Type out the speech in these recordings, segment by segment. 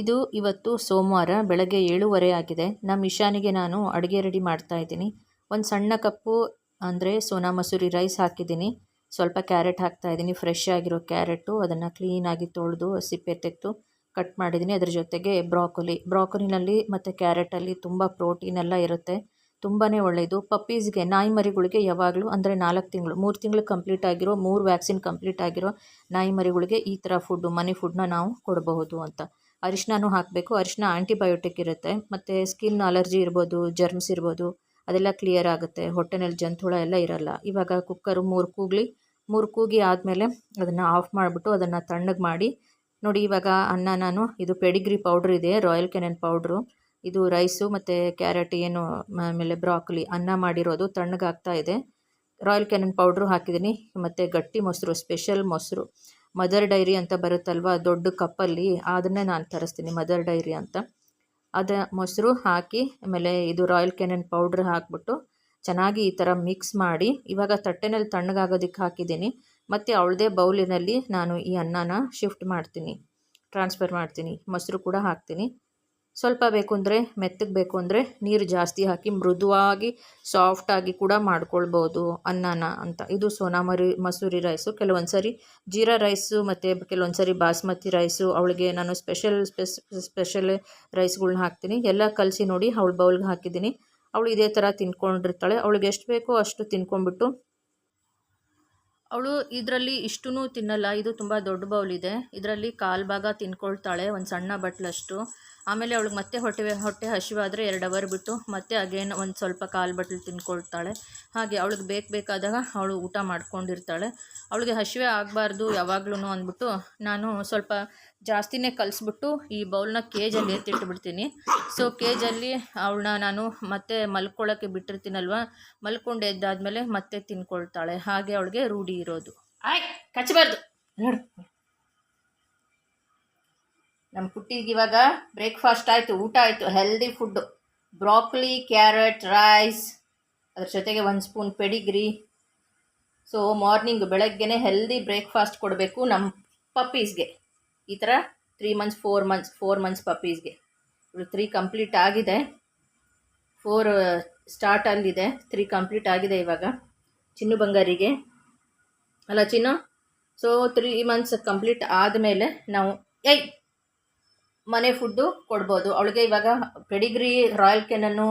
ಇದು ಇವತ್ತು ಸೋಮವಾರ ಬೆಳಗ್ಗೆ ಏಳುವರೆ ಆಗಿದೆ. ನಮ್ಮ ಇಶಾನಿಗೆ ನಾನು ಅಡುಗೆ ರೆಡಿ ಮಾಡ್ತಾ ಇದ್ದೀನಿ. ಒಂದು ಸಣ್ಣ ಕಪ್ಪು ಅಂದರೆ ಸೋನಾ ಮಸೂರಿ ರೈಸ್ ಹಾಕಿದ್ದೀನಿ. ಸ್ವಲ್ಪ ಕ್ಯಾರೆಟ್ ಹಾಕ್ತಾ ಇದ್ದೀನಿ. ಫ್ರೆಶ್ ಆಗಿರೋ ಕ್ಯಾರೆಟು ಅದನ್ನು ಕ್ಲೀನಾಗಿ ತೊಳೆದು ಸಿಪ್ಪೆ ತೆಗೆದು ಕಟ್ ಮಾಡಿದ್ದೀನಿ. ಅದ್ರ ಜೊತೆಗೆ ಬ್ರಾಕೊಲಿ. ಬ್ರಾಕೊಲಿನಲ್ಲಿ ಮತ್ತು ಕ್ಯಾರೆಟಲ್ಲಿ ತುಂಬ ಪ್ರೋಟೀನ್ ಎಲ್ಲ ಇರುತ್ತೆ. ತುಂಬಾ ಒಳ್ಳೆಯದು ಪಪ್ಪೀಸ್ಗೆ, ನಾಯಿ ಮರಿಗಳಿಗೆ ಯಾವಾಗಲೂ ಅಂದರೆ ನಾಲ್ಕು ತಿಂಗಳು, ಮೂರು ತಿಂಗಳು ಕಂಪ್ಲೀಟ್ ಆಗಿರೋ, ಮೂರು ವ್ಯಾಕ್ಸಿನ್ ಕಂಪ್ಲೀಟ್ ಆಗಿರೋ ನಾಯಿ ಮರಿಗಳಿಗೆ ಈ ಥರ ಫುಡ್ಡು ಮನೆ ಫುಡ್ನ ನಾವು ಕೊಡಬಹುದು ಅಂತ. ಅರಿಶಿನೂ ಹಾಕಬೇಕು. ಅರಿಶಿನ ಆ್ಯಂಟಿಬಯೋಟಿಕ್ ಇರುತ್ತೆ. ಮತ್ತು ಸ್ಕಿನ್ ಅಲರ್ಜಿ ಇರ್ಬೋದು ಜರ್ಮ್ಸ್ ಇರ್ಬೋದು, ಅದೆಲ್ಲ ಕ್ಲಿಯರ್ ಆಗುತ್ತೆ. ಹೊಟ್ಟೆನಲ್ಲಿ ಜಂತುಳ ಎಲ್ಲ ಇರಲ್ಲ. ಇವಾಗ ಕುಕ್ಕರು ಮೂರು ಕೂಗಲಿ, ಮೂರು ಕೂಗಿ ಆದಮೇಲೆ ಅದನ್ನು ಆಫ್ ಮಾಡಿಬಿಟ್ಟು ಅದನ್ನು ತಣ್ಣಗೆ ಮಾಡಿ, ನೋಡಿ ಇವಾಗ ಅನ್ನ ನಾನು, ಇದು ಪೆಡಿಗ್ರಿ ಪೌಡ್ರ್ ಇದೆ ರಾಯಲ್ ಕೆನೆನ್ ಪೌಡ್ರು ಇದು ರೈಸು ಮತ್ತು ಕ್ಯಾರೆಟ್ ಏನು ಆಮೇಲೆ ಬ್ರಾಕ್ಲಿ ಅನ್ನ ಮಾಡಿರೋದು ತಣ್ಣಗಾಗ್ತಾ ಇದೆ. ರಾಯಲ್ ಕೆನೆನ್ ಪೌಡ್ರು ಹಾಕಿದ್ದೀನಿ. ಮತ್ತು ಗಟ್ಟಿ ಮೊಸರು ಸ್ಪೆಷಲ್ ಮೊಸರು. ಮದರ್ ಡೈರಿ ಅಂತ ಬರುತ್ತಲ್ವ ದೊಡ್ಡ ಕಪ್ಪಲ್ಲಿ, ಅದನ್ನೇ ನಾನು ತರಿಸ್ತೀನಿ, ಮದರ್ ಡೈರಿ ಅಂತ. ಅದ ಮೊಸರು ಹಾಕಿ, ಆಮೇಲೆ ಇದು ರಾಯಲ್ ಕೆನೆನ್ ಪೌಡ್ರ್ ಹಾಕ್ಬಿಟ್ಟು ಚೆನ್ನಾಗಿ ಈ ಥರ ಮಿಕ್ಸ್ ಮಾಡಿ, ಇವಾಗ ತಟ್ಟೆನಲ್ಲಿ ತಣ್ಣಗಾಗೋದಕ್ಕೆ ಹಾಕಿದ್ದೀನಿ. ಮತ್ತು ಅವಳದೇ ಬೌಲಿನಲ್ಲಿ ನಾನು ಈ ಅನ್ನನ ಶಿಫ್ಟ್ ಮಾಡ್ತೀನಿ ಟ್ರಾನ್ಸ್ಫರ್ ಮಾಡ್ತೀನಿ, ಮೊಸರು ಕೂಡ ಹಾಕ್ತೀನಿ. ಸ್ವಲ್ಪ ಬೇಕು ಅಂದರೆ ಮೆತ್ತಗೆ ಬೇಕು ಅಂದರೆ ನೀರು ಜಾಸ್ತಿ ಹಾಕಿ ಮೃದುವಾಗಿ ಸಾಫ್ಟಾಗಿ ಕೂಡ ಮಾಡ್ಕೊಳ್ಬೋದು ಅನ್ನನ ಅಂತ. ಇದು ಸೋನಾ ಮರಿ, ಮಸೂರಿ ರೈಸು ಕೆಲವೊಂದು ಸರಿ ಜೀರಾ ರೈಸು ಮತ್ತು ಕೆಲವೊಂದು ಸರಿ ಬಾಸ್ಮತಿ ರೈಸು ಅವಳಿಗೆ ನಾನು ಸ್ಪೆಷಲ್ ಸ್ಪೆಸ್ ಸ್ಪೆಷಲ್ ರೈಸ್ಗಳ್ನ ಹಾಕ್ತೀನಿ. ಎಲ್ಲ ಕಲಸಿ ನೋಡಿ ಅವಳು ಬೌಲ್ಗೆ ಹಾಕಿದ್ದೀನಿ. ಅವಳು ಇದೇ ಥರ ತಿನ್ಕೊಂಡಿರ್ತಾಳೆ. ಅವಳಿಗೆ ಎಷ್ಟು ಬೇಕೋ ಅಷ್ಟು ತಿನ್ಕೊಂಡ್ಬಿಟ್ಟು ಅವಳು ಇದರಲ್ಲಿ ಇಷ್ಟೂ ತಿನ್ನಲ್ಲ. ಇದು ತುಂಬ ದೊಡ್ಡ ಬೌಲ್ ಇದೆ. ಇದರಲ್ಲಿ ಕಾಲು ಭಾಗ ತಿನ್ಕೊಳ್ತಾಳೆ. ಒಂದು ಸಣ್ಣ ಬಟ್ಲಷ್ಟು. ಆಮೇಲೆ ಅವಳಿಗೆ ಮತ್ತೆ ಹೊಟ್ಟೆ ಹೊಟ್ಟೆ ಹಸಿವಾದರೆ ಎರಡು ಅವರ್ ಬಿಟ್ಟು ಮತ್ತೆ ಅಗೇನ್ ಒಂದು ಸ್ವಲ್ಪ ಕಾಲು ಬಟ್ಲು ತಿನ್ಕೊಳ್ತಾಳೆ. ಹಾಗೆ ಅವಳಿಗೆ ಬೇಕು ಬೇಕಾದಾಗ ಅವಳು ಊಟ ಮಾಡ್ಕೊಂಡಿರ್ತಾಳೆ. ಅವಳಿಗೆ ಹಸಿವೆ ಆಗಬಾರ್ದು ಯಾವಾಗ್ಲೂ ಅಂದ್ಬಿಟ್ಟು ನಾನು ಸ್ವಲ್ಪ ಜಾಸ್ತಿನೇ ಕಲಿಸ್ಬಿಟ್ಟು ಈ ಬೌಲ್ನ ಕೇಜಲ್ಲಿ ಎತ್ತಿಟ್ಬಿಡ್ತೀನಿ. ಸೊ ಕೇಜಲ್ಲಿ ಅವಳನ್ನ ನಾನು ಮತ್ತೆ ಮಲ್ಕೊಳ್ಳೋಕ್ಕೆ ಬಿಟ್ಟಿರ್ತೀನಲ್ವ? ಮಲ್ಕೊಂಡು ಎದ್ದಾದಮೇಲೆ ಮತ್ತೆ ತಿನ್ಕೊಳ್ತಾಳೆ. ಹಾಗೆ ಅವಳಿಗೆ ರೂಢಿ ಇರೋದು. ಆಯ್, ಕಚ್ಚಬಾರ್ದು. ನೋಡು. ನಮ್ಮ ಪುಟ್ಟಿಗೆ ಇವಾಗ ಬ್ರೇಕ್ಫಾಸ್ಟ್ ಆಯಿತು, ಊಟ ಆಯಿತು healthy food broccoli carrot rice ಅದ್ರ ಜೊತೆಗೆ ಒಂದು ಸ್ಪೂನ್ ಪೆಡಿಗ್ರಿ ಸೊ ಮಾರ್ನಿಂಗ್ ಬೆಳಗ್ಗೆನೇ ಹೆಲ್ದಿ ಬ್ರೇಕ್ಫಾಸ್ಟ್ ಕೊಡಬೇಕು ನಮ್ಮ ಪಪ್ಪೀಸ್ಗೆ ಈ ಥರ three months four months four months ಪಪ್ಪೀಸ್ಗೆ ಇವರು ತ್ರೀ ಕಂಪ್ಲೀಟ್ ಆಗಿದೆ. ಫೋರ್ ಸ್ಟಾರ್ಟಲ್ಲಿದೆ ತ್ರೀ ಕಂಪ್ಲೀಟ್ ಆಗಿದೆ ಇವಾಗ. ಚಿನ್ನು ಬಂಗಾರಿಗೆ. ಅಲ್ಲ Chinnu? So three months complete ಆದಮೇಲೆ ನಾವು, ಏಯ್! ಮನೆ ಫುಡ್ಡು ಕೊಡ್ಬೋದು. ಅವಳಿಗೆ ಇವಾಗ ಪೆಡಿಗ್ರಿ ರಾಯಲ್ ಕೆನನ್ನು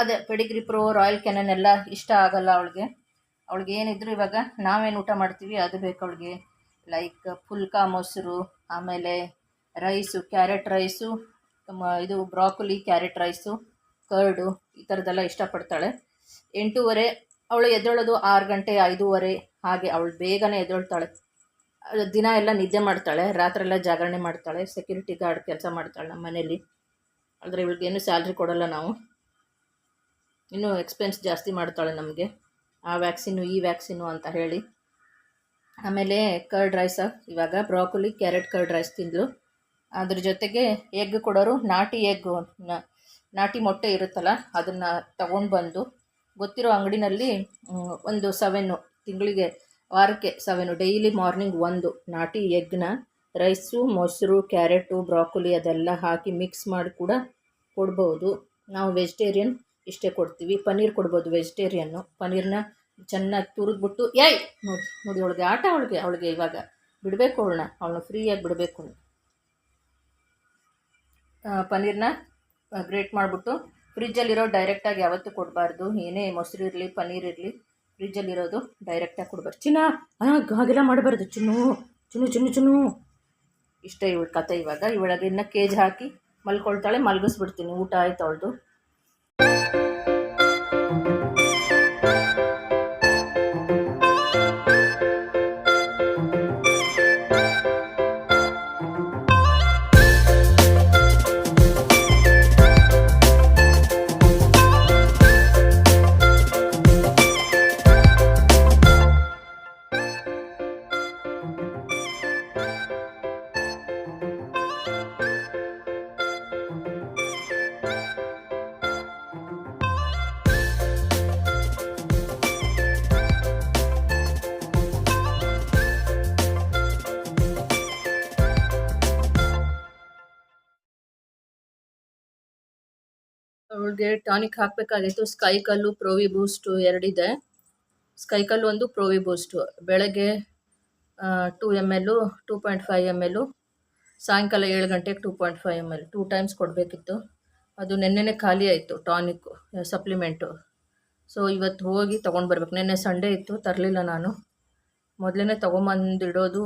ಅದೇ ಪೆಡಿಗ್ರಿ ಪ್ರೋ ರಾಯಲ್ ಕೆನನ್ ಎಲ್ಲ ಇಷ್ಟ ಆಗಲ್ಲ ಅವಳಿಗೆ. ಅವಳಿಗೆ ಏನಿದ್ರು ಇವಾಗ ನಾವೇನು ಊಟ ಮಾಡ್ತೀವಿ, ಅದು ಬೇಕು ಅವಳಿಗೆ. ಲೈಕ್ ಫುಲ್ಕಾ ಮೊಸರು, ಆಮೇಲೆ ರೈಸು ಕ್ಯಾರೆಟ್ ರೈಸು ಇದು ಬ್ರಾಕೊಲಿ ಕ್ಯಾರೆಟ್ ರೈಸು ಕರ್ಡು ಈ ಥರದ್ದೆಲ್ಲ ಇಷ್ಟಪಡ್ತಾಳೆ. ಎಂಟೂವರೆ, ಅವಳು ಎದ್ದೇಳೋದು ಆರು ಗಂಟೆ, ಐದೂವರೆ, ಹಾಗೆ ಅವಳು ಬೇಗನೆ ಎದ್ದೇಳ್ತಾಳೆ. ದಿನ ಎಲ್ಲ ನಿದ್ದೆ ಮಾಡ್ತಾಳೆ, ರಾತ್ರಿ ಎಲ್ಲ ಜಾಗರಣೆ ಮಾಡ್ತಾಳೆ ಸೆಕ್ಯೂರಿಟಿ ಗಾರ್ಡ್ ಕೆಲಸ ಮಾಡ್ತಾಳೆ ನಮ್ಮ ಮನೇಲಿ. ಆದರೆ ಏನು ಸ್ಯಾಲ್ರಿ ಕೊಡೋಲ್ಲ ನಾವು. ಇನ್ನೂ ಎಕ್ಸ್ಪೆನ್ಸ್ ಜಾಸ್ತಿ ಮಾಡ್ತಾಳೆ ನಮಗೆ. ಆ ವ್ಯಾಕ್ಸಿನ್ನು ಈ ವ್ಯಾಕ್ಸಿನ್ನು ಅಂತ ಹೇಳಿ. ಆಮೇಲೆ ಕರ್ಡ್ ರೈಸ ಇವಾಗ ಬ್ರಾಕೊಲಿ ಕ್ಯಾರೆಟ್ ಕರ್ಡ್ ರೈಸ್ ತಿಂದಳು ಅದ್ರ ಜೊತೆಗೆ ಎಗ್ ಕೊಡೋರು, ನಾಟಿ ಎಗ್ ನಾಟಿ ಮೊಟ್ಟೆ ಇರುತ್ತಲ್ಲ, ಅದನ್ನು ತಗೊಂಡು ಬಂದು ಗೊತ್ತಿರೋ ಅಂಗಡಿನಲ್ಲಿ ಒಂದು ಸೆವೆನ್ನು ತಿಂಗಳಿಗೆ ವಾರಕ್ಕೆ ಸೆವೆನು. ಡೈಲಿ ಮಾರ್ನಿಂಗ್ ಒಂದು. ನಾಟಿ ಎಗ್ನ, ರೈಸು, ಮೊಸರು, ಕ್ಯಾರೆಟು, ಬ್ರಾಕೊಲಿ ಅದೆಲ್ಲ ಹಾಕಿ ಮಿಕ್ಸ್ ಮಾಡಿ ಕೂಡ ಕೊಡ್ಬೋದು. ನಾವು ವೆಜಿಟೇರಿಯನ್ ಇಷ್ಟೇ ಕೊಡ್ತೀವಿ. ಪನ್ನೀರ್ ಕೊಡ್ಬೋದು ವೆಜಿಟೇರಿಯನ್ನು ಪನ್ನೀರ್ನ ಚೆನ್ನಾಗಿ ತುರಿದ್ಬಿಟ್ಟು, ಏಯ್! ನೋಡಿ ನೋಡಿ ಅವಳಿಗೆ ಆಟ ಅವಳಿಗೆ ಅವಳಿಗೆ ಇವಾಗ. ಬಿಡಬೇಕು ಅವಳನ್ನ. ಅವಳನ್ನ ಫ್ರೀಯಾಗಿ ಬಿಡಬೇಕು. ಪನ್ನೀರ್ನ ಗ್ರೇಟ್ ಮಾಡಿಬಿಟ್ಟು, ಫ್ರಿಜ್ಜಲ್ಲಿರೋ ಡೈರೆಕ್ಟಾಗಿ ಯಾವತ್ತೂ ಕೊಡಬಾರ್ದು. ಏನೇ ಮೊಸರು ಇರಲಿ, ಪನ್ನೀರ್ ಇರಲಿ. ಫ್ರಿಜ್ಜಲ್ಲಿರೋದು ಡೈರೆಕ್ಟಾಗಿ ಕೊಡ್ಬಾರ್ದು ಚಿನ್ನ ಹಾಗೆಲ್ಲ ಮಾಡಬಾರ್ದು. ಚುನು ಚುನು ಚುನು ಚುನು ಇಷ್ಟ ಇವಳ ಕತೆ ಇವಾಗ. ಇವಳಿಗೆ ಇನ್ನು ಕೇಜ್ ಹಾಕಿ ಮಲ್ಕೊಳ್ತಾಳೆ, ಮಲಗಿಸ್ಬಿಡ್ತೀನಿ. ಊಟ ಆಯ್ತು ಅವಳದು. ಅವಳಿಗೆ ಟಾನಿಕ್ ಹಾಕಬೇಕಾಗಿತ್ತು. ಸ್ಕೈ ಕಲ್ಲು, ಪ್ರೋವಿ ಬೂಸ್ಟು ಎರಡಿದೆ. ಸ್ಕೈ ಕಲ್ಲು ಒಂದು, ಪ್ರೋವಿ ಬೂಸ್ಟು. ಬೆಳಗ್ಗೆ two M L two point five M L ಸಾಯಂಕಾಲ ಏಳು ಗಂಟೆಗೆ two point five M L two times ಕೊಡಬೇಕಿತ್ತು. ಅದು ನೆನ್ನೆನೇ ಖಾಲಿ ಆಯಿತು ಟಾನಿಕ್ಕು ಸಪ್ಲಿಮೆಂಟು. ಸೊ ಇವತ್ತು ಹೋಗಿ ತೊಗೊಂಡು ಬರ್ಬೇಕು. ನೆನ್ನೆ ಸಂಡೇ ಇತ್ತು, ತರಲಿಲ್ಲ ನಾನು. ಮೊದಲೇ ತೊಗೊಂಬಂದಿಡೋದು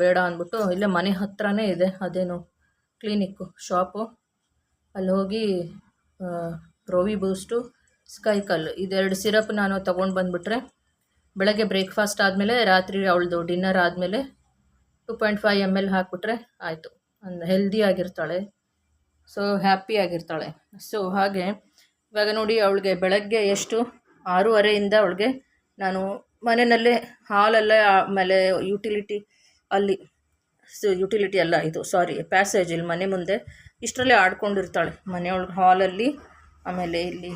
ಬೇಡ ಅಂದ್ಬಿಟ್ಟು, ಇಲ್ಲೇ ಮನೆ ಹತ್ರನೇ ಇದೆ, ಅದೇನು ಕ್ಲಿನಿಕ್ಕು ಶಾಪು ಅಲ್ಲಿ ಹೋಗಿ ಪ್ರೋವಿ ಬೂಸ್ಟು ಸ್ಕೈ ಕಲ್ಲು. ಇದೆರಡು ಸಿರಪ್ ನಾನು ತೊಗೊಂಡು ಬಂದುಬಿಟ್ರೆ, ಬೆಳಗ್ಗೆ ಬ್ರೇಕ್ಫಾಸ್ಟ್ ಆದಮೇಲೆ, ರಾತ್ರಿ ಅವಳದು ಡಿನ್ನರ್ ಆದಮೇಲೆ two point five M L ಹಾಕಿಬಿಟ್ರೆ ಆಯಿತು. ಒಂದು ಹೆಲ್ದಿ ಆಗಿರ್ತಾಳೆ. ಸೊ ಹ್ಯಾಪಿ ಆಗಿರ್ತಾಳೆ. ಸೊ ಹಾಗೆ, ಇವಾಗ ನೋಡಿ ಅವಳಿಗೆ ಬೆಳಗ್ಗೆ ಎಷ್ಟು? ಆರೂವರೆಯಿಂದ ಅವಳಿಗೆ ನಾನು ಮನೆಯಲ್ಲೇ, ಹಾಲಲ್ಲೇ, ಆಮೇಲೆ ಯುಟಿಲಿಟಿ ಅಲ್ಲಿ ಸೊ ಯುಟಿಲಿಟಿ ಅಲ್ಲ ಇದು ಸಾರಿ ಪ್ಯಾಸೇಜ್ ಇಲ್ಲಿ ಮನೆ ಮುಂದೆ ಇಷ್ಟರಲ್ಲೇ ಆಡ್ಕೊಂಡಿರ್ತಾಳೆ. ಮನೆಯೊಳಗೆ ಹಾಲಲ್ಲಿ, ಆಮೇಲೆ ಇಲ್ಲಿ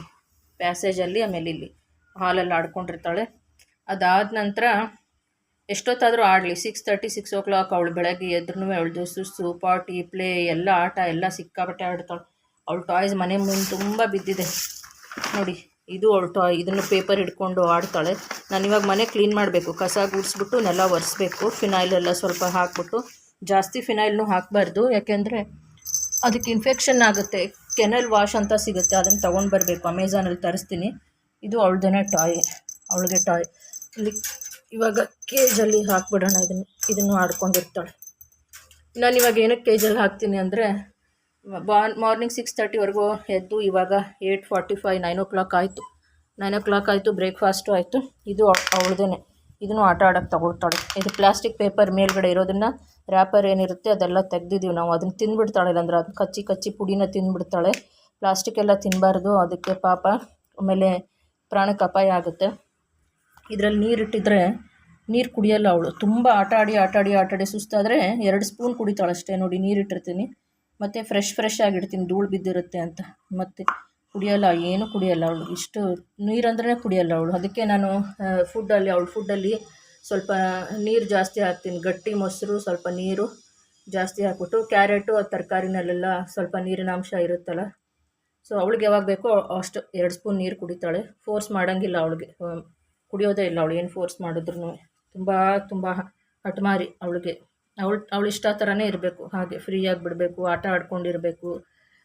ಪ್ಯಾಸೇಜಲ್ಲಿ, ಆಮೇಲೆ ಇಲ್ಲಿ ಹಾಲಲ್ಲಿ ಆಡ್ಕೊಂಡಿರ್ತಾಳೆ. ಅದಾದ ನಂತರ ಎಷ್ಟೊತ್ತಾದರೂ ಆಡಲಿ. Six thirty, six o'clock ಅವಳು ಬೆಳಗ್ಗೆ ಎದ್ರೂ ಅವಳದು ಸುಸ್ಸು ಪಾಟಿ ಪ್ಲೇ, ಎಲ್ಲ ಆಟ, ಎಲ್ಲ ಸಿಕ್ಕಾಪಟ್ಟೆ ಆಡ್ತಾಳೆ. ಅವಳು ಟಾಯ್ಸ್ ಮನೆ ಮುಂದೆ ತುಂಬ ಬಿದ್ದಿದೆ. ನೋಡಿ, ಇದು ಅವಳು ಟಾಯ್, ಇದನ್ನು ಪೇಪರ್ ಹಿಡ್ಕೊಂಡು ಆಡ್ತಾಳೆ. ನಾನು ಇವಾಗ ಮನೆ ಕ್ಲೀನ್ ಮಾಡಬೇಕು. ಕಸ ಗುಡಿಸ್ಬಿಟ್ಟು ನೆಲ ಒರೆಸ್ಬೇಕು. ಫಿನೈಲ್ ಎಲ್ಲ ಸ್ವಲ್ಪ ಹಾಕ್ಬಿಟ್ಟು ಜಾಸ್ತಿ ಫಿನಾಯ್ಲ್ನೂ ಹಾಕಬಾರ್ದು. ಯಾಕೆಂದರೆ ಅದಕ್ಕೆ ಇನ್ಫೆಕ್ಷನ್ ಆಗುತ್ತೆ, ಕೆನಲ್ ವಾಶ್ ಅಂತ ಸಿಗುತ್ತೆ, ಅದನ್ನು ತೊಗೊಂಡು ಬರಬೇಕು ಅಮೆಝಾನಲ್ಲಿ ತರಿಸ್ತೀನಿ. ಇದು ಅವಳದೇ ಟಾಯ್, ಅವಳಿಗೆ ಟಾಯ್. ಇಲ್ಲಿ ಇವಾಗ ಕೇಜಲ್ಲಿ ಹಾಕ್ಬಿಡೋಣ ಇದನ್ನು ಇದನ್ನು ಆಡ್ಕೊಂಡಿರ್ತಾಳೆ. ನಾನು ಇವಾಗ ಏನಕ್ಕೆ ಕೇಜಲ್ಲಿ ಹಾಕ್ತೀನಿ ಅಂದರೆ ಬಾನ್ ಮಾರ್ನಿಂಗ್ ಸಿಕ್ಸ್ ತರ್ಟಿವರೆಗೂ ಎದ್ದು ಇವಾಗ eight forty five nine o'clock ಆಯಿತು. ನೈನ್ ಓ ಕ್ಲಾಕ್ ಆಯಿತು ಬ್ರೇಕ್ಫಾಸ್ಟು ಆಯಿತು. ಇದು ಅವಳದೇ ಇದನ್ನು ಆಟ ಆಡೋಕ್ಕೆ ತಗೊಳ್ತಾಳೆ. ಇದು ಪ್ಲಾಸ್ಟಿಕ್ ಪೇಪರ್ ಮೇಲ್ಗಡೆ ಇರೋದನ್ನು ರ್ಯಾಪರ್ ಏನಿರುತ್ತೆ ಅದೆಲ್ಲ ತೆಗ್ದಿದ್ದೀವಿ ನಾವು. ಅದನ್ನು ತಿಂದುಬಿಡ್ತಾಳೆ ಇಲ್ಲಾಂದ್ರೆ ಅದನ್ನ ಕಚ್ಚಿ ಕಚ್ಚಿ ಪುಡಿನ ತಿಂದುಬಿಡ್ತಾಳೆ ಪ್ಲಾಸ್ಟಿಕ್ ಎಲ್ಲ ತಿನ್ನಬಾರ್ದು ಅದಕ್ಕೆ ಪಾಪ ಆಮೇಲೆ ಪ್ರಾಣಕ್ಕೆ ಅಪಾಯ ಆಗುತ್ತೆ. ಇದರಲ್ಲಿ ನೀರಿಟ್ಟಿದ್ರೆ ನೀರು ಕುಡಿಯಲ್ಲ ಅವಳು. ತುಂಬ ಆಟ ಆಡಿ ಆಟ ಆಡಿ ಆಟ ಆಡಿ ಸುಸ್ತಾದರೆ ಎರಡು ಸ್ಪೂನ್ ಕುಡಿತಾಳೆ ಅಷ್ಟೇ ನೋಡಿ ನೀರಿಟ್ಟಿರ್ತೀನಿ ಮತ್ತು ಫ್ರೆಶ್ ಫ್ರೆಶ್ ಆಗಿಡ್ತೀನಿ ಧೂಳು ಬಿದ್ದಿರುತ್ತೆ ಅಂತ. ಮತ್ತು ಕುಡಿಯಲ್ಲ, ಏನೂ ಕುಡಿಯೋಲ್ಲ ಅವಳು. ಇಷ್ಟು ನೀರಂದ್ರೆ ಕುಡಿಯೋಲ್ಲ ಅವಳು. ಅದಕ್ಕೆ ನಾನು ಫುಡ್ಡಲ್ಲಿ ಅವಳು ಫುಡ್ಡಲ್ಲಿ ಸ್ವಲ್ಪ ನೀರು ಜಾಸ್ತಿ ಹಾಕ್ತೀನಿ. ಗಟ್ಟಿ ಮೊಸರು, ಸ್ವಲ್ಪ ನೀರು ಜಾಸ್ತಿ ಹಾಕ್ಬಿಟ್ಟು, ಕ್ಯಾರೆಟು ತರಕಾರಿನಲ್ಲೆಲ್ಲ ಸ್ವಲ್ಪ ನೀರಿನ ಅಂಶ ಇರುತ್ತಲ್ಲ. ಸೊ ಅವಳಿಗೆ ಯಾವಾಗ ಬೇಕೋ ಅಷ್ಟು ಎರಡು ಸ್ಪೂನ್ ನೀರು ಕುಡಿತಾಳೆ. ಫೋರ್ಸ್ ಮಾಡೋಂಗಿಲ್ಲ ಅವಳಿಗೆ. ಕುಡಿಯೋದೇ ಇಲ್ಲ ಅವಳು. ಏನು ಫೋರ್ಸ್ ಮಾಡಿದ್ರು ತುಂಬ ತುಂಬ ಹಟ್ಮಾರಿ ಅವಳಿಗೆ. ಅವಳು ಅವಳು ಇಷ್ಟ ಥರನೇ ಇರಬೇಕು. ಹಾಗೆ ಫ್ರೀಯಾಗಿ ಬಿಡಬೇಕು, ಆಟ ಆಡ್ಕೊಂಡಿರಬೇಕು.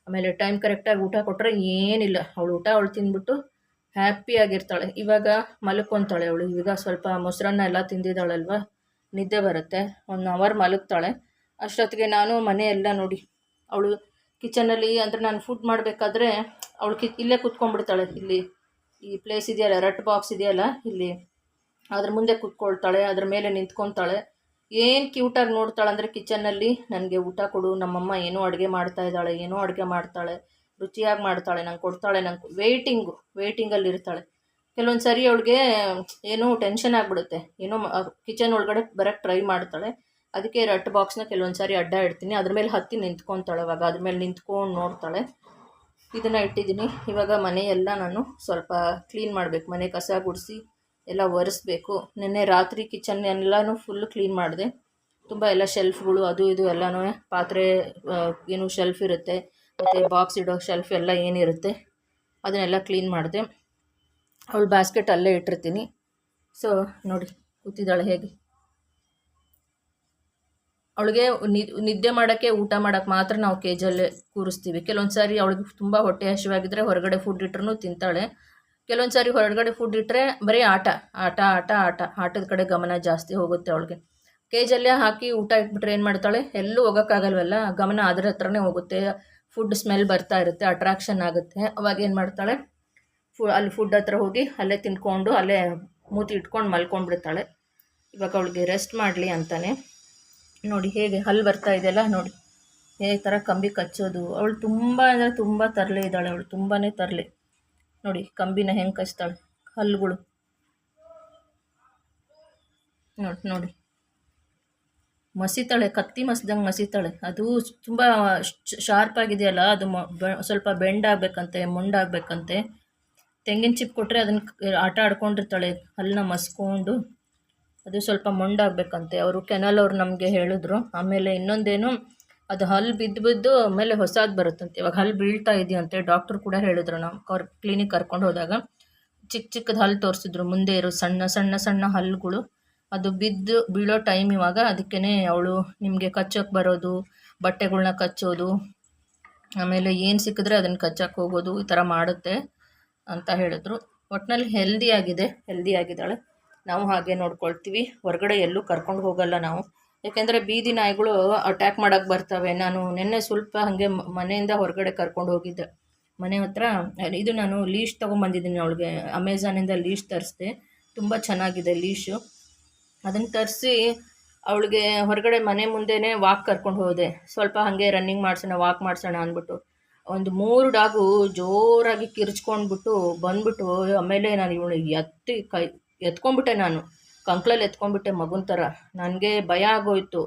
ಆಮೇಲೆ ಟೈಮ್ ಕರೆಕ್ಟಾಗಿ ಊಟ ಕೊಟ್ಟರೆ ಏನಿಲ್ಲ. ಅವಳು ಊಟ ಅವಳು ತಿಂದ್ಬಿಟ್ಟು ಹ್ಯಾಪಿಯಾಗಿರ್ತಾಳೆ ಇವಾಗ ಮಲ್ಕೊತಾಳೆ ಅವಳು. ಈಗ ಸ್ವಲ್ಪ ಮೊಸರನ್ನ ಎಲ್ಲ ತಿಂದಿದ್ದಾಳಲ್ವ? ನಿದ್ದೆ ಬರುತ್ತೆ. ಒನ್ ಅವರ್ ಮಲಗ್ತಾಳೆ. ಅಷ್ಟೊತ್ತಿಗೆ ನಾನು ಮನೆಯೆಲ್ಲ ನೋಡಿ, ಅವಳು ಕಿಚನಲ್ಲಿ ಅಂದರೆ ನಾನು ಫುಡ್ ಮಾಡಬೇಕಾದ್ರೆ ಅವಳು ಕಿ ಇಲ್ಲೇ ಕೂತ್ಕೊಂಡ್ಬಿಡ್ತಾಳೆ. ಇಲ್ಲಿ ಈ ಪ್ಲೇಸ್ ಇದೆಯಲ್ಲ ರಟ್ ಬಾಕ್ಸ್ ಇದೆಯಲ್ಲ, ಇಲ್ಲಿ. ಅದ್ರ ಮುಂದೆ ಕೂತ್ಕೊಳ್ತಾಳೆ, ಅದ್ರ ಮೇಲೆ ನಿಂತ್ಕೊತಾಳೆ. ಏನು ಕ್ಯೂಟಾಗಿ ನೋಡ್ತಾಳೆ ಅಂದರೆ ಕಿಚನ್ನಲ್ಲಿ, ನನಗೆ ಊಟ ಕೊಡು, ನಮ್ಮಮ್ಮ ಏನೋ ಅಡುಗೆ ಮಾಡ್ತಾ ಇದ್ದಾಳೆ, ಏನೋ ಅಡುಗೆ ಮಾಡ್ತಾಳೆ, ರುಚಿಯಾಗಿ ಮಾಡ್ತಾಳೆ, ನಂಗೆ ಕೊಡ್ತಾಳೆ, ನಂಗೆ ವೆಯ್ಟಿಂಗು ವೆಯ್ಟಿಂಗಲ್ಲಿ ಇರ್ತಾಳೆ. ಕೆಲವೊಂದು ಸರಿ ಅವಳಿಗೆ ಏನೋ ಟೆನ್ಷನ್ ಆಗಿಬಿಡುತ್ತೆ, ಏನೋ ಕಿಚನ್ ಒಳಗಡೆ ಬರೋಕ್ಕೆ ಟ್ರೈ ಮಾಡ್ತಾಳೆ. ಅದಕ್ಕೆ ರಟ್ ಬಾಕ್ಸ್ನ ಕೆಲವೊಂದು ಸಾರಿ ಅಡ್ಡ ಇಡ್ತೀನಿ, ಅದ್ರ ಮೇಲೆ ಹತ್ತಿ ನಿಂತ್ಕೊತಾಳೆ ಅವಾಗ ಅದ್ರ ಮೇಲೆ ನಿಂತ್ಕೊಂಡು ನೋಡ್ತಾಳೆ. ಇದನ್ನು ಇಟ್ಟಿದ್ದೀನಿ, ಇವಾಗ ಮನೆಯೆಲ್ಲ ನಾನು ಸ್ವಲ್ಪ ಕ್ಲೀನ್ ಮಾಡಬೇಕು, ಮನೆ ಕಸ ಗುಡಿಸಿ ಎಲ್ಲ ಒರೆಸ್ಬೇಕು. ನಿನ್ನೆ ರಾತ್ರಿ ಕಿಚನ್ ಎಲ್ಲನೂ ಫುಲ್ ಕ್ಲೀನ್ ಮಾಡಿದೆ. ತುಂಬ ಎಲ್ಲ ಶೆಲ್ಫ್ಗಳು ಅದು ಇದು ಎಲ್ಲನೂ ಪಾತ್ರೆ ಏನು ಶೆಲ್ಫ್ ಇರುತ್ತೆ. ಮತ್ತು ಬಾಕ್ಸ್ ಇಡೋ ಶೆಲ್ಫ್ ಎಲ್ಲ ಏನಿರುತ್ತೆ. ಅದನ್ನೆಲ್ಲ ಕ್ಲೀನ್ ಮಾಡಿದೆ. ಅವಳು ಬ್ಯಾಸ್ಕೆಟ್ ಅಲ್ಲೇ ಇಟ್ಟಿರ್ತೀನಿ. ಸೊ ನೋಡಿ, ಕೂತಿದ್ದಾಳೆ ಹೇಗೆ? ಅವಳಿಗೆ ನಿದ್ದೆ ಮಾಡೋಕ್ಕೆ ಊಟ ಮಾಡೋಕ್ಕೆ ಮಾತ್ರ ನಾವು ಕೇಜಲ್ಲೇ ಕೂರಿಸ್ತೀವಿ. ಕೆಲವೊಂದು ಸಾರಿ ಅವಳಿಗೆ ತುಂಬ ಹೊಟ್ಟೆ ಹಸಿವಾಗಿದ್ದರೆ ಹೊರಗಡೆ ಫುಡ್ ಇಟ್ರೂ ತಿಂತಾಳೆ. ಕೆಲವೊಂದು ಸಾರಿ ಹೊರಗಡೆ ಫುಡ್ ಇಟ್ಟರೆ ಬರೀ ಆಟ ಆಟ ಆಟ ಆಟ. ಆಟದ ಕಡೆ ಗಮನ ಜಾಸ್ತಿ ಹೋಗುತ್ತೆ ಅವಳಿಗೆ. ಕೇಜಲ್ಲೇ ಹಾಕಿ ಊಟ ಇಟ್ಬಿಟ್ರೆ ಏನು ಮಾಡ್ತಾಳೆ? ಎಲ್ಲೂ ಹೋಗೋಕ್ಕಾಗಲ್ವಲ್ಲ? ಗಮನ ಅದ್ರ ಹತ್ರನೇ ಹೋಗುತ್ತೆ. ಫುಡ್ ಸ್ಮೆಲ್ ಬರ್ತಾ ಇರುತ್ತೆ ಅಟ್ರಾಕ್ಷನ್ ಆಗುತ್ತೆ. ಅವಾಗ ಏನು ಮಾಡ್ತಾಳೆ? ಫು, ಅಲ್ಲಿ ಫುಡ್ ಹತ್ರ ಹೋಗಿ ಅಲ್ಲೇ ತಿನ್ಕೊಂಡು, ಅಲ್ಲೇ ಮೂತಿ ಇಟ್ಕೊಂಡು ಮಲ್ಕೊಂಡ್ಬಿಡ್ತಾಳೆ. ಇವಾಗ ಅವಳಿಗೆ ರೆಸ್ಟ್ ಮಾಡಲಿ ಅಂತಾನೆ. ನೋಡಿ ಹೇಗೆ ಹಲ್ಲು ಬರ್ತಾ ಇದೆಯಲ್ಲ ನೋಡಿ. ಹೇಗೆ ಥರ ಕಂಬಿ ಕಚ್ಚೋದು. ಅವಳು ತುಂಬ ಅಂದರೆ ತುಂಬ ತರಲೆ ಇದ್ದಾಳೆ ಅವಳು ತುಂಬಾ ತರಲೆ. ನೋಡಿ, ಕಂಬಿನ ಹೆಂಗೆ ಕಚ್ತಾಳೆ, ಹಲ್ಲುಗಳು. ನೋಡಿ ನೋಡಿ. ಮಸಿತಾಳೆ, ಕತ್ತಿ ಮಸ್ದಂಗೆ ಮಸಿತಾಳೆ. ಅದು ತುಂಬ ಶಾರ್ಪ್ ಆಗಿದೆಯಲ್ಲ, ಅದು ಸ್ವಲ್ಪ ಬೆಂಡ್ ಆಗಬೇಕಂತೆ ಮುಂಡಾಗಬೇಕಂತೆ ತೆಂಗಿನ ಚಿಪ್ ಕೊಟ್ಟರೆ ಅದನ್ನು ಆಟ ಆಡ್ಕೊಂಡಿರ್ತಾಳೆ ಹಲ್ಲನ್ನ ಮಸ್ಕೊಂಡು. ಅದು ಸ್ವಲ್ಪ ಮೊಂಡಾಗಬೇಕಂತೆ ಅವರು ಕೆನಲ್ ಅವ್ರು ನಮಗೆ ಹೇಳಿದ್ರು. ಆಮೇಲೆ ಇನ್ನೊಂದೇನು ಅದು ಹಲ್ಲು ಬಿದ್ದು ಬಿದ್ದು ಆಮೇಲೆ ಹೊಸದು ಬರುತ್ತಂತೆ. ಇವಾಗ ಹಲ್ಲು ಬೀಳ್ತಾ ಇದೆಯಂತೆ ಡಾಕ್ಟರ್ ಕೂಡ ಹೇಳಿದ್ರು ನಾವು ಕರ್, ಕ್ಲಿನಿಕ್ ಕರ್ಕೊಂಡು ಹೋದಾಗ. ಚಿಕ್ಕ ಚಿಕ್ಕದು ಹಲ್ಲು ತೋರಿಸಿದ್ರು. ಮುಂದೆ ಇರೋ ಸಣ್ಣ ಸಣ್ಣ ಸಣ್ಣ ಹಲ್ಲುಗಳು ಅದು ಬಿದ್ದು ಬೀಳೋ ಟೈಮ್ ಇವಾಗ. ಅದಕ್ಕೇ ಅವಳು ನಿಮಗೆ ಕಚ್ಚೋಕೆ ಬರೋದು ಬಟ್ಟೆಗಳನ್ನ ಕಚ್ಚೋದು. ಆಮೇಲೆ ಏನು ಸಿಕ್ಕಿದ್ರೆ ಅದನ್ನು ಕಚ್ಚಕ್ಕೆ ಹೋಗೋದು, ಈ ಥರ ಮಾಡುತ್ತೆ ಅಂತ ಹೇಳಿದ್ರು. ಒಟ್ಟಿನಲ್ಲಿ ಹೆಲ್ದಿ ಆಗಿದೆ. ಹೆಲ್ದಿ ಆಗಿದ್ದಾಳೆ. ನಾವು ಹಾಗೆ ನೋಡ್ಕೊಳ್ತೀವಿ. ಹೊರಗಡೆ ಎಲ್ಲೂ ಕರ್ಕೊಂಡು ಹೋಗಲ್ಲ ನಾವು. ಯಾಕೆಂದರೆ ಬೀದಿ ನಾಯಿಗಳು ಅಟ್ಯಾಕ್ ಮಾಡೋಕ್ಕೆ ಬರ್ತವೆ. ನಾನು ನಿನ್ನೆ ಸ್ವಲ್ಪ ಹಾಗೆ ಮನೆಯಿಂದ ಹೊರಗಡೆ ಕರ್ಕೊಂಡು ಹೋಗಿದ್ದೆ. ಮನೆ ಹತ್ರ, ಇದು ನಾನು ಲೀಶ್ ತೊಗೊಂಬಂದಿದ್ದೀನಿ ಅವಳಿಗೆ. ಅಮೆಝಾನಿಂದ ಲೀಶ್ ತರಿಸ್ದೆ. ತುಂಬ ಚೆನ್ನಾಗಿದೆ ಲೀಶು ಅದನ್ನು ತರಿಸಿ ಅವಳಿಗೆ ಹೊರಗಡೆ ಮನೆ ಮುಂದೆನೇ ವಾಕ್ ಕರ್ಕೊಂಡು ಹೋದೆ. ಸ್ವಲ್ಪ ಹಾಗೆ ರನ್ನಿಂಗ್ ಮಾಡ್ಸೋಣ ವಾಕ್ ಮಾಡ್ಸೋಣ ಅಂದ್ಬಿಟ್ಟು. ಒಂದು ಮೂರು ಡಾಗು ಜೋರಾಗಿ ಕಿರ್ಚ್ಕೊಂಡ್ಬಿಟ್ಟು ಬಂದ್ಬಿಟ್ಟು, ಆಮೇಲೆ ನಾನು ಇವಳು ಎತ್ತಿ ಕೈ, ಎತ್ಕೊಂಡ್ಬಿಟ್ಟೆ ನಾನು. ಕಂಕ್ಳಲ್ಲಿ ಎತ್ಕೊಂಡ್ಬಿಟ್ಟೆ ಮಗುನ ಥರ ನನಗೆ ಭಯ ಆಗೋಯ್ತು.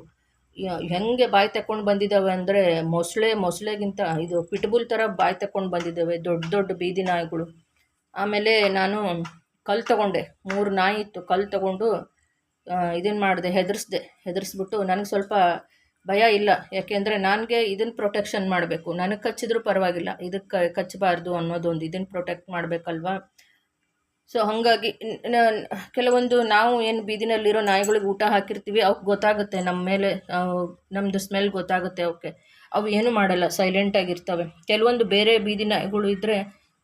ಹೆಂಗೆ ಬಾಯಿ ತಕೊಂಡು ಬಂದಿದ್ದಾವೆ ಅಂದರೆ ಮೊಸಳೆ, ಮೊಸಳೆಗಿಂತ ಇದು ಪಿಟ್ಬುಲ್ ಥರ ಬಾಯಿ ತಕೊಂಡು ಬಂದಿದ್ದಾವೆ, ದೊಡ್ಡ ದೊಡ್ಡ ಬೀದಿ ನಾಯಿಗಳು. ಆಮೇಲೆ ನಾನು ಕಲ್ಲು ತಗೊಂಡೆ, ಮೂರು ನಾಯಿ ಇತ್ತು. ಕಲ್ಲು ತಗೊಂಡು ಇದನ್ನು ಮಾಡಿದೆ, ಹೆದರಿಸ್ದೆ. ಹೆದರಿಸ್ಬಿಟ್ಟು ನನಗೆ ಸ್ವಲ್ಪ ಭಯ ಇಲ್ಲ. ಯಾಕೆಂದರೆ ನನಗೆ ಇದನ್ನು ಪ್ರೊಟೆಕ್ಷನ್ ಮಾಡಬೇಕು. ನನಗೆ ಕಚ್ಚಿದ್ರೂ ಪರವಾಗಿಲ್ಲ. ಇದಕ್ಕೆ ಕಚ್ಚಬಾರ್ದು ಅನ್ನೋದೊಂದು ಇದನ್ನು ಪ್ರೊಟೆಕ್ಟ್ ಮಾಡಬೇಕಲ್ವಾ? ಸೊ ಹಾಗಾಗಿ ಕೆಲವೊಂದು ನಾವು ಏನು ಬೀದಿನಲ್ಲಿರೋ ನಾಯಿಗಳಿಗೆ ಊಟ ಹಾಕಿರ್ತೀವಿ ಅವಕ್ಕೆ ಗೊತ್ತಾಗುತ್ತೆ ನಮ್ಮ ಮೇಲೆ ನಮ್ಮದು ಸ್ಮೆಲ್ ಗೊತ್ತಾಗುತ್ತೆ ಅವಕ್ಕೆ ಅವು ಏನೂ ಮಾಡಲ್ಲ ಸೈಲೆಂಟಾಗಿರ್ತವೆ ಕೆಲವೊಂದು ಬೇರೆ ಬೀದಿ ನಾಯಿಗಳು ಇದ್ದರೆ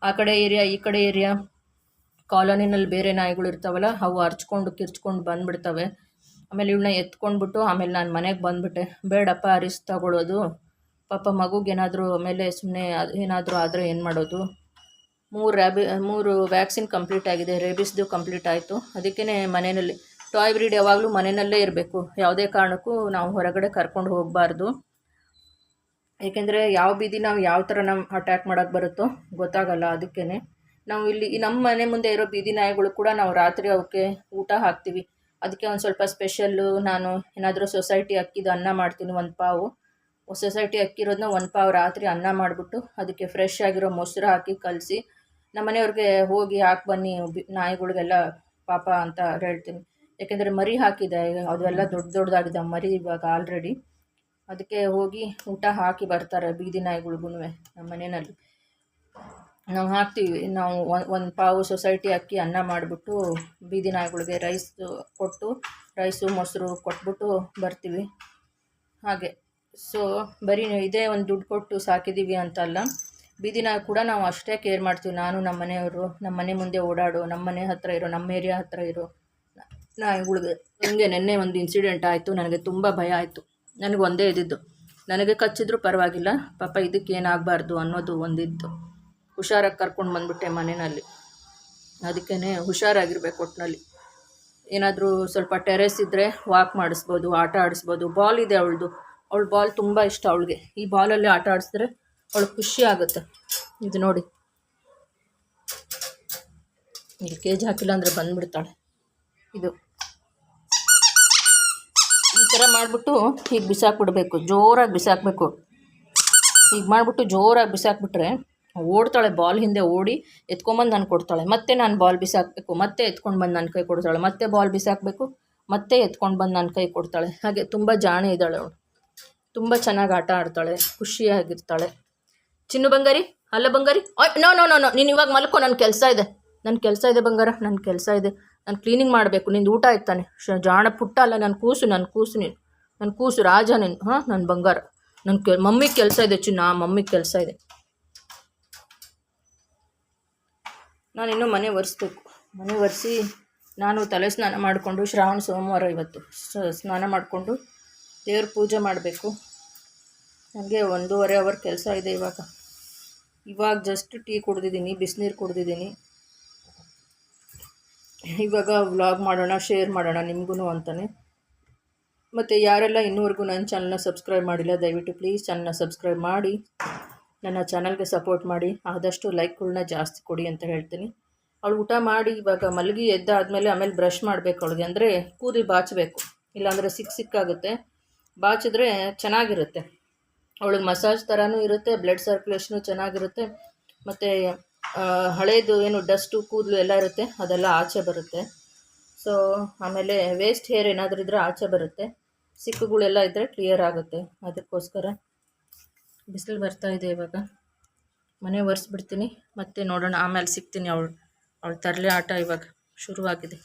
ಆ ಕಡೆ ಏರಿಯಾ, ಈ ಕಡೆ ಏರಿಯಾ, ಕಾಲೋನಿನಲ್ಲಿ ಬೇರೆ ನಾಯಿಗಳು ಇರ್ತಾವಲ್ಲ, ಅವು ಅರ್ಚ್ಕೊಂಡು ಕಿರ್ಚ್ಕೊಂಡು ಬಂದುಬಿಡ್ತವೆ. ಆಮೇಲೆ ಇವಳನ್ನ ಎತ್ಕೊಂಡ್ಬಿಟ್ಟು, ಆಮೇಲೆ ನಾನು ಮನೆಗೆ ಬಂದುಬಿಟ್ಟೆ. ಬೇಡಪ್ಪ ಅರಿಸ್ ತಗೊಳ್ಳೋದು ಪಾಪ ಮಗುಗೇನಾದರೂ ಆಮೇಲೆ ಸುಮ್ಮನೆ ಏನಾದರೂ ಆದರೆ ಏನು ಮಾಡೋದು? ಮೂರು ರ್ಯಾಬಿ ಮೂರು ವ್ಯಾಕ್ಸಿನ್ ಕಂಪ್ಲೀಟ್ ಆಗಿದೆ ರೇಬಿಸ್ದು ಕಂಪ್ಲೀಟ್ ಆಯಿತು. ಅದಕ್ಕೇ ಮನೆಯಲ್ಲಿ ಟಾಯ್ ಬ್ರೀಡ್ ಯಾವಾಗಲೂ ಮನೆಯಲ್ಲೇ ಇರಬೇಕು. ಯಾವುದೇ ಕಾರಣಕ್ಕೂ ನಾವು ಹೊರಗಡೆ ಕರ್ಕೊಂಡು ಹೋಗಬಾರ್ದು. ಏಕೆಂದರೆ ಯಾವ ಬೀದಿ ನಾವು ಯಾವ ಥರ ನಮ್ಮ ಅಟ್ಯಾಕ್ ಮಾಡೋಕ್ಕೆ ಬರುತ್ತೋ ಗೊತ್ತಾಗಲ್ಲ ಅದಕ್ಕೇ ನಾವು ಇಲ್ಲಿ ನಮ್ಮ ಮನೆ ಮುಂದೆ ಇರೋ ಬೀದಿ ನಾಯಿಗಳು ಕೂಡ ನಾವು ರಾತ್ರಿ ಅವಕ್ಕೆ ಊಟ ಹಾಕ್ತೀವಿ. ಅದಕ್ಕೆ ಒಂದು ಸ್ವಲ್ಪ ಸ್ಪೆಷಲ್ಲು ನಾನು ಏನಾದರೂ ಸೊಸೈಟಿ ಅಕ್ಕಿದು ಅನ್ನ ಮಾಡ್ತೀನಿ, ಒಂದು ಪಾವು. ಸೊಸೈಟಿ ಅಕ್ಕಿರೋದನ್ನ ಒಂದು ಪಾವು ರಾತ್ರಿ ಅನ್ನ ಮಾಡಿಬಿಟ್ಟು ಅದಕ್ಕೆ ಫ್ರೆಶ್ ಆಗಿರೋ ಮೊಸರು ಹಾಕಿ ಕಲಸಿ ನಮ್ಮ ಮನೆಯವ್ರಿಗೆ ಹೋಗಿ ಹಾಕಿ ಬನ್ನಿ ನಾಯಿಗಳಿಗೆಲ್ಲ ಪಾಪ ಅಂತ ಹೇಳ್ತೀನಿ. ಯಾಕೆಂದರೆ ಮರಿ ಹಾಕಿದೆ ಅದೆಲ್ಲ ದೊಡ್ಡ ದೊಡ್ಡದಾಗಿದೆ ಮರಿ ಇವಾಗ ಆಲ್ರೆಡಿ ಅದಕ್ಕೆ ಹೋಗಿ ಊಟ ಹಾಕಿ ಬರ್ತಾರೆ ಬೀದಿ ನಾಯಿಗಳಿಗೂ ನಮ್ಮ ಮನೆಯಲ್ಲಿ. ನಾವು ಹಾಕ್ತೀವಿ, ನಾವು ಒಂದು ಪಾವು ಸೊಸೈಟಿ ಅಕ್ಕಿ ಅನ್ನ ಮಾಡಿಬಿಟ್ಟು ಬೀದಿ ನಾಯಿಗಳಿಗೆ ರೈಸ್ ಕೊಟ್ಟು ರೈಸು ಮೊಸರು ಕೊಟ್ಬಿಟ್ಟು ಬರ್ತೀವಿ. ಹಾಗೆ. ಸೊ ಬರೀ ಇದೇ ಒಂದು ದುಡ್ಡು ಕೊಟ್ಟು ಸಾಕಿದ್ದೀವಿ ಅಂತಲ್ಲ ಬೀದಿನಾಗ ಕೂಡ ನಾವು ಅಷ್ಟೇ ಕೇರ್ ಮಾಡ್ತೀವಿ. ನಾನು ನಮ್ಮ ಮನೆಯವರು, ನಮ್ಮ ಮನೆ ಮುಂದೆ ಓಡಾಡು, ನಮ್ಮ ಮನೆ ಹತ್ತಿರ ಇರೋ, ನಮ್ಮ ಏರಿಯಾ ಹತ್ತಿರ ಇರೋ. ನಾಯಿಗಳಿಗೆ ನನಗೆ ನಿನ್ನೆ ಒಂದು ಇನ್ಸಿಡೆಂಟ್ ಆಯಿತು, ನನಗೆ ತುಂಬ ಭಯ ಆಯಿತು. ನನಗೆ ಒಂದೇ ಇದ್ದಿದ್ದು ನನಗೆ ಕಚ್ಚಿದ್ರೂ ಪರವಾಗಿಲ್ಲ, ಪಾಪ ಇದಕ್ಕೆ ಏನಾಗಬಾರ್ದು ಅನ್ನೋದು ಒಂದಿತ್ತು. ಹುಷಾರಾಗಿ ಕರ್ಕೊಂಡು ಬಂದ್ಬಿಟ್ಟೆ ಮನೆಯಲ್ಲಿ. ಅದಕ್ಕೇ ಹುಷಾರಾಗಿರ್ಬೇಕು ಒಟ್ಟಿನಲ್ಲಿ ಏನಾದರೂ ಸ್ವಲ್ಪ ಟೆರೆಸ್ ಇದ್ದರೆ ವಾಕ್ ಮಾಡಿಸ್ಬೋದು, ಆಟ ಆಡಿಸ್ಬೋದು. ಬಾಲ್ ಇದೆ ಅವಳದು. ಅವಳ ಬಾಲ್ ತುಂಬ ಇಷ್ಟ ಅವಳಿಗೆ. ಈ ಬಾಲಲ್ಲಿ ಆಟ ಆಡಿಸಿದ್ರೆ ಅವಳು ಖುಷಿ ಆಗುತ್ತೆ. ಇದು ನೋಡಿ. ಇಲ್ಲಿ ಕೇಜ್ ಹಾಕಿಲ್ಲ ಅಂದರೆ ಬಂದ್ಬಿಡ್ತಾಳೆ. ಇದು. ಈ ಥರ ಮಾಡಿಬಿಟ್ಟು ಹೀಗೆ ಬಿಸಾಕ್ಬಿಡ್ಬೇಕು. ಜೋರಾಗಿ ಬಿಸಾಕಬೇಕು. ಹೀಗೆ ಮಾಡಿಬಿಟ್ಟು ಜೋರಾಗಿ ಬಿಸಾಕ್ಬಿಟ್ರೆ ಓಡ್ತಾಳೆ, ಬಾಲ್ ಹಿಂದೆ ಓಡಿ ಎತ್ಕೊಂಬಂದು ನಾನು ಕೊಡ್ತಾಳೆ. ಮತ್ತೆ ನಾನು ಬಾಲ್ ಬಿಸಾಕಬೇಕು, ಮತ್ತೆ ಎತ್ಕೊಂಡು ಬಂದು ನನ್ನ ಕೈ ಕೊಡ್ತಾಳೆ. ಮತ್ತೆ ಬಾಲ್ ಬಿಸಾಕಬೇಕು, ಮತ್ತೆ ಎತ್ಕೊಂಡು ಬಂದು ನನ್ನ ಕೈ ಕೊಡ್ತಾಳೆ. ಹಾಗೆ ತುಂಬ ಜಾಣೆ ಇದ್ದಾಳೆ ಅವಳು. ತುಂಬ ಚೆನ್ನಾಗಿ ಆಟ ಆಡ್ತಾಳೆ, ಖುಷಿಯಾಗಿರ್ತಾಳೆ. ಚಿನ್ನು ಬಂಗಾರಿ, ಅಲ್ಲ ಬಂಗಾರಿ? ನೋ ನೋ ನೋ ನೋ ನೀನು ಇವಾಗ ಮಲ್ಕೋ ನನ್ನ ಕೆಲಸ ಇದೆ. ನನ್ನ ಕೆಲಸ ಇದೆ ಬಂಗಾರ ನನ್ನ ಕೆಲಸ ಇದೆ. ನಾನು ಕ್ಲೀನಿಂಗ್ ಮಾಡಬೇಕು, ನಿಂದು ಊಟ ಆಯ್ತಾನೆ. ಶ, ಜಾಣ ಪುಟ್ಟ ಅಲ್ಲ ನನ್ನ ಕೂಸು ನನ್ನ ಕೂಸು ನೀನು. ನನ್ನ ಕೂಸು ರಾಜ ನೀನು, ಹಾಂ ನನ್ನ ಬಂಗಾರ. ನನ್ನ ಕೆ ಮಮ್ಮಿಗೆ ಕೆಲಸ ಇದೆ ಚಿನ್ನ ಮಮ್ಮಿಗೆ ಕೆಲಸ ಇದೆ. ನಾನು ಇನ್ನೂ ಮನೆ ಒರೆಸ್ಬೇಕು. ಮನೆ ಒರೆಸಿ ನಾನು ತಲೆ ಸ್ನಾನ ಮಾಡಿಕೊಂಡು ಶ್ರಾವಣ, ಸೋಮವಾರ ಇವತ್ತು ಸ್ನಾನ ಮಾಡಿಕೊಂಡು ದೇವ್ರ ಪೂಜೆ ಮಾಡಬೇಕು. ನನಗೆ ಒಂದೂವರೆ ಅವರ್ ಕೆಲಸ ಇದೆ ಇವಾಗ. ಇವಾಗ ಜಸ್ಟ್ ಟೀ ಕುಡ್ದಿದ್ದೀನಿ, ಬಿಸಿನೀರು ಕುಡ್ದಿದ್ದೀನಿ. ಇವಾಗ ವ್ಲಾಗ್ ಮಾಡೋಣ ಶೇರ್ ಮಾಡೋಣ ನಿಮಗೂ ಅಂತಾನೆ. ಮತ್ತು ಯಾರೆಲ್ಲ ಇನ್ನೂವರೆಗೂ ನನ್ನ ಚಾನಲ್ನ ಸಬ್ಸ್ಕ್ರೈಬ್ ಮಾಡಿಲ್ಲ, ದಯವಿಟ್ಟು ಪ್ಲೀಸ್ ಚಾನಲ್ನ ಸಬ್ಸ್ಕ್ರೈಬ್ ಮಾಡಿ. ನನ್ನ ಚಾನಲ್ಗೆ ಸಪೋರ್ಟ್ ಮಾಡಿ. ಆದಷ್ಟು ಲೈಕ್ಗಳನ್ನ ಜಾಸ್ತಿ ಕೊಡಿ ಅಂತ ಹೇಳ್ತೀನಿ. ಅವಳು ಊಟ ಮಾಡಿ, ಇವಾಗ ಮಲಗಿ ಎದ್ದಾದಮೇಲೆ ಆಮೇಲೆ ಬ್ರಷ್ ಮಾಡಬೇಕು ಅವಳಿಗೆ. ಅಂದರೆ ಕೂದಲು ಬಾಚಬೇಕು. ಇಲ್ಲಾಂದರೆ ಸಿಕ್ಕ ಸಿಕ್ಕಾಗುತ್ತೆ. ಬಾಚಿದ್ರೆ ಚೆನ್ನಾಗಿರುತ್ತೆ. ಅವಳಿಗೆ ಮಸಾಜ್ ಥರನೂ ಇರುತ್ತೆ ಬ್ಲಡ್ ಸರ್ಕ್ಯುಲೇಷನು ಚೆನ್ನಾಗಿರುತ್ತೆ. ಮತ್ತು ಹಳೇದು ಏನು ಡಸ್ಟು ಕೂದಲು ಎಲ್ಲ ಇರುತ್ತೆ, ಅದೆಲ್ಲ ಆಚೆ ಬರುತ್ತೆ. ಸೊ ಆಮೇಲೆ ವೇಸ್ಟ್ ಹೇರ್ ಏನಾದರೂ ಇದ್ದರೆ ಆಚೆ ಬರುತ್ತೆ. ಸಿಕ್ಕುಗಳೆಲ್ಲ ಇದ್ದರೆ ಕ್ಲಿಯರ್ ಆಗುತ್ತೆ. ಅದಕ್ಕೋಸ್ಕರ ಬಿಸಿಲು ಬರ್ತಾ ಇದೆ ಇವಾಗ. ಮನೆ ಒರೆಸ್ಬಿಡ್ತೀನಿ. ಮತ್ತೆ ನೋಡೋಣ, ಆಮೇಲೆ ಸಿಗ್ತೀನಿ ಅವಳು. ಅವಳು ತರಲೆ ಆಟ ಇವಾಗ ಶುರುವಾಗಿದೆ.